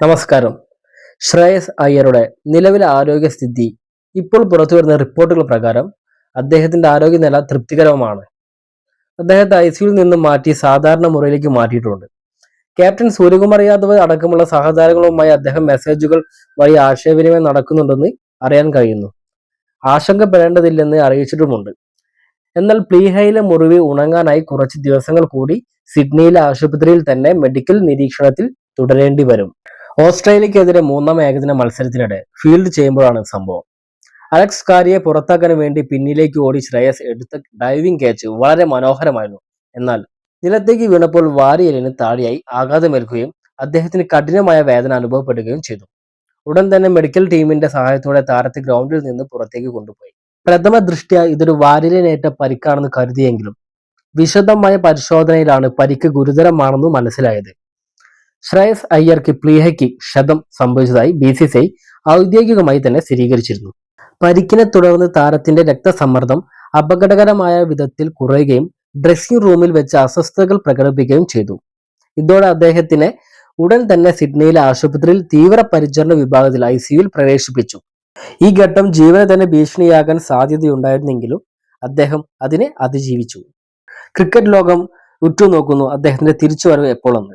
നമസ്കാരം. ശ്രേയസ് അയ്യരുടെ നിലവിലെ ആരോഗ്യസ്ഥിതി ഇപ്പോൾ പുറത്തുവരുന്ന റിപ്പോർട്ടുകൾ പ്രകാരം അദ്ദേഹത്തിന്റെ ആരോഗ്യനില തൃപ്തികരമാണ് അദ്ദേഹത്തെ ഐ സിയുയിൽ നിന്ന് മാറ്റി സാധാരണ മുറിയിലേക്ക് മാറ്റിയിട്ടുണ്ട്. ക്യാപ്റ്റൻ സൂര്യകുമാർ യാദവ് അടക്കമുള്ള സഹതാരങ്ങളുമായി അദ്ദേഹം മെസ്സേജുകൾ വഴി ആശയവിനിമയം നടക്കുന്നുണ്ടെന്ന് അറിയാൻ കഴിയുന്നു. ആശങ്കപ്പെടേണ്ടതില്ലെന്ന് അറിയിച്ചിട്ടുമുണ്ട്. എന്നാൽ പ്ലീഹയിലെ മുറിവ് ഉണങ്ങാനായി കുറച്ച് ദിവസങ്ങൾ കൂടി സിഡ്നിയിലെ ആശുപത്രിയിൽ തന്നെ മെഡിക്കൽ നിരീക്ഷണത്തിൽ തുടരേണ്ടി വരും. ഓസ്ട്രേലിയക്കെതിരെ മൂന്നാം ഏകദിന മത്സരത്തിനിടെ ഫീൽഡ് ചെയ്യുമ്പോഴാണ് സംഭവം. അലക്സ് കാരിയെ പുറത്താക്കാൻ വേണ്ടി പിന്നിലേക്ക് ഓടി ശ്രേയസ് എടുത്ത ഡൈവിംഗ് ക്യാച്ച് വളരെ മനോഹരമായിരുന്നു. എന്നാൽ നിലത്തേക്ക് വീണപ്പോൾ വാരിയലിന് താഴെയായി ആഘാതമേൽക്കുകയും അദ്ദേഹത്തിന് കഠിനമായ വേദന അനുഭവപ്പെടുകയും ചെയ്തു. ഉടൻ തന്നെ മെഡിക്കൽ ടീമിന്റെ സഹായത്തോടെ താരത്തെ ഗ്രൗണ്ടിൽ നിന്ന് പുറത്തേക്ക് കൊണ്ടുപോയി. പ്രഥമ ദൃഷ്ട്യാ ഇതൊരു വാരിലിനേറ്റ പരിക്കാണെന്ന് കരുതിയെങ്കിലും വിശദമായ പരിശോധനയിലാണ് പരിക്ക് ഗുരുതരമാണെന്ന് മനസ്സിലായത്. ശ്രേയസ് അയ്യർക്ക് പ്ലീഹയ്ക്ക് ക്ഷതം സംഭവിച്ചതായി ബി സി സി ഐ ഔദ്യോഗികമായി തന്നെ സ്ഥിരീകരിച്ചിരുന്നു. പരിക്കിനെ തുടർന്ന് താരത്തിന്റെ രക്തസമ്മർദ്ദം അപകടകരമായ വിധത്തിൽ കുറയുകയും ഡ്രസ്സിംഗ് റൂമിൽ വെച്ച് അസ്വസ്ഥതകൾ പ്രകടിപ്പിക്കുകയും ചെയ്തു. ഇതോടെ അദ്ദേഹത്തിനെ ഉടൻ തന്നെ സിഡ്നിയിലെ ആശുപത്രിയിൽ തീവ്ര പരിചരണ വിഭാഗത്തിൽ ഐ സിയുയിൽ പ്രവേശിപ്പിച്ചു. ഈ ഘട്ടം ജീവനെ തന്നെ ഭീഷണിയാകാൻ സാധ്യതയുണ്ടായിരുന്നെങ്കിലും അദ്ദേഹം അതിനെ അതിജീവിച്ചു. ക്രിക്കറ്റ് ലോകം ഉറ്റുനോക്കുന്നു അദ്ദേഹത്തിന്റെ തിരിച്ചുവരവ് എപ്പോഴെന്ന്.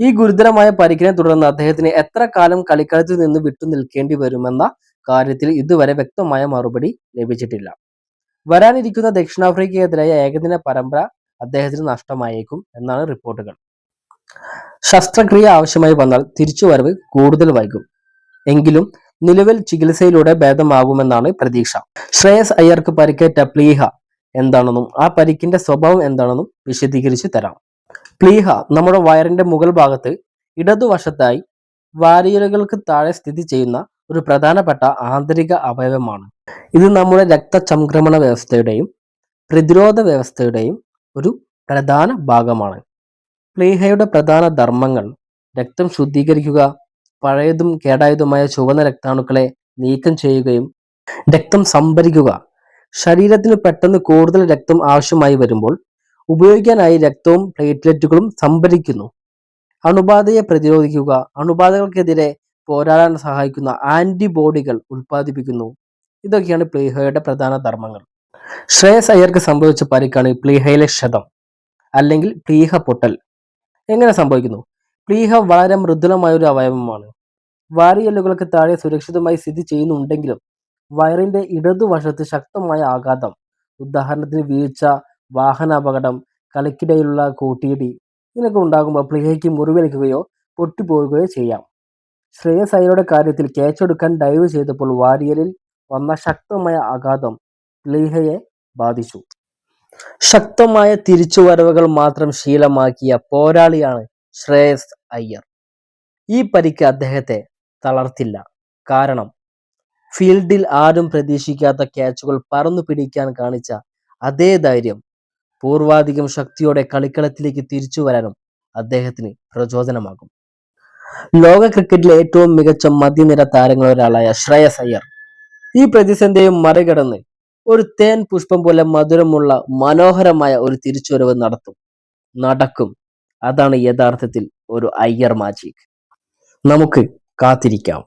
ഈ ഗുരുതരമായ പരിക്കിനെ തുടർന്ന് അദ്ദേഹത്തിന് എത്ര കാലം കളിക്കളത്തിൽ നിന്ന് വിട്ടു നിൽക്കേണ്ടി വരുമെന്ന കാര്യത്തിൽ ഇതുവരെ വ്യക്തമായ മറുപടി ലഭിച്ചിട്ടില്ല. വരാനിരിക്കുന്ന ദക്ഷിണാഫ്രിക്കയെതിരായ ഏകദിന പരമ്പര അദ്ദേഹത്തിന് നഷ്ടമായേക്കും എന്നാണ് റിപ്പോർട്ടുകൾ. ശസ്ത്രക്രിയ ആവശ്യമായി വന്നാൽ തിരിച്ചുവരവ് കൂടുതൽ വൈകും. എങ്കിലും നിലവിൽ ചികിത്സയിലൂടെ ഭേദമാകുമെന്നാണ് പ്രതീക്ഷ. ശ്രേയസ് അയ്യർക്ക് പരിക്കേറ്റ പ്ലീഹ എന്താണെന്നും ആ പരിക്കിന്റെ സ്വഭാവം എന്താണെന്നും വിശദീകരിച്ചു തരാം. പ്ലീഹ നമ്മുടെ വയറിന്റെ മുകൾ ഭാഗത്ത് ഇടതുവശത്തായി വാരിയലുകൾക്ക് താഴെ സ്ഥിതി ചെയ്യുന്ന ഒരു പ്രധാനപ്പെട്ട ആന്തരിക അവയവമാണ്. ഇത് നമ്മുടെ രക്തചംക്രമണ വ്യവസ്ഥയുടെയും പ്രതിരോധ വ്യവസ്ഥയുടെയും ഒരു പ്രധാന ഭാഗമാണ്. പ്ലീഹയുടെ പ്രധാന ധർമ്മങ്ങൾ രക്തം ശുദ്ധീകരിക്കുക പഴയതും കേടായതുമായ ചുവന്ന രക്താണുക്കളെ നീക്കം ചെയ്യുകയും രക്തം സംഭരിക്കുക. ശരീരത്തിന് പെട്ടെന്ന് കൂടുതൽ രക്തം ആവശ്യമായി വരുമ്പോൾ ഉപയോഗിക്കാനായി രക്തവും പ്ലേറ്റ്ലെറ്റുകളും സംഭരിക്കുന്നു. അണുബാധയെ പ്രതിരോധിക്കുക അണുബാധകൾക്കെതിരെ പോരാടാൻ സഹായിക്കുന്ന ആന്റിബോഡികൾ ഉൽപ്പാദിപ്പിക്കുന്നു. ഇതൊക്കെയാണ് പ്ലീഹയുടെ പ്രധാന ധർമ്മങ്ങൾ. ശ്രേയസ് അയ്യർക്ക് സംഭവിച്ച പരിക്കാണ് പ്ലീഹയിലെ ക്ഷതം അല്ലെങ്കിൽ പ്ലീഹ പൊട്ടൽ. എങ്ങനെ സംഭവിക്കുന്നു? പ്ലീഹ വളരെ മൃദുലമായ ഒരു അവയവമാണ്. വാരിയല്ലുകൾക്ക് താഴെ സുരക്ഷിതമായി സ്ഥിതി ചെയ്യുന്നുണ്ടെങ്കിലും വയറിന്റെ ഇടതുവശത്ത് ശക്തമായ ആഘാതം ഉദാഹരണത്തിന് വീഴ്ച വാഹനാപകടം കളിക്കിടയിലുള്ള കൂട്ടിയിടി ഇതിനൊക്കെ ഉണ്ടാകുമ്പോൾ പ്ലീഹയ്ക്ക് മുറിവേൽക്കുകയോ പൊട്ടിപ്പോവുകയോ ചെയ്യാം. ശ്രേയസ് അയ്യരുടെ കാര്യത്തിൽ കേച്ചെടുക്കാൻ ഡൈവ് ചെയ്തപ്പോൾ വാരിയലിൽ വന്ന ശക്തമായ ആഘാതം പ്ലീഹയെ ബാധിച്ചു. ശക്തമായ തിരിച്ചുവരവുകൾ മാത്രം ശീലമാക്കിയ പോരാളിയാണ് ശ്രേയസ് അയ്യർ. ഈ പരിക്ക് അദ്ദേഹത്തെ തളർത്തില്ല. കാരണം ഫീൽഡിൽ ആരും പ്രതീക്ഷിക്കാത്ത ക്യാച്ചുകൾ പറന്നു പിടിക്കാൻ കാണിച്ച അതേ ധൈര്യം പൂർവാധികം ശക്തിയോടെ കളിക്കളത്തിലേക്ക് തിരിച്ചു വരാനും അദ്ദേഹത്തിന് പ്രചോദനമാകും. ലോക ക്രിക്കറ്റിലെ ഏറ്റവും മികച്ച മധ്യനിര താരങ്ങളിൽ ഒരാളായ ശ്രേയസ് അയ്യർ. ഈ പ്രതിസന്ധിയും മറികടന്ന് ഒരു തേൻ പുഷ്പം പോലെ മധുരമുള്ള മനോഹരമായ ഒരു തിരിച്ചുവരവ് നടത്തും. നടക്കും. അതാണ് യഥാർത്ഥത്തിൽ ഒരു അയ്യർ മാജിക് നമുക്ക് കാത്തിരിക്കാം.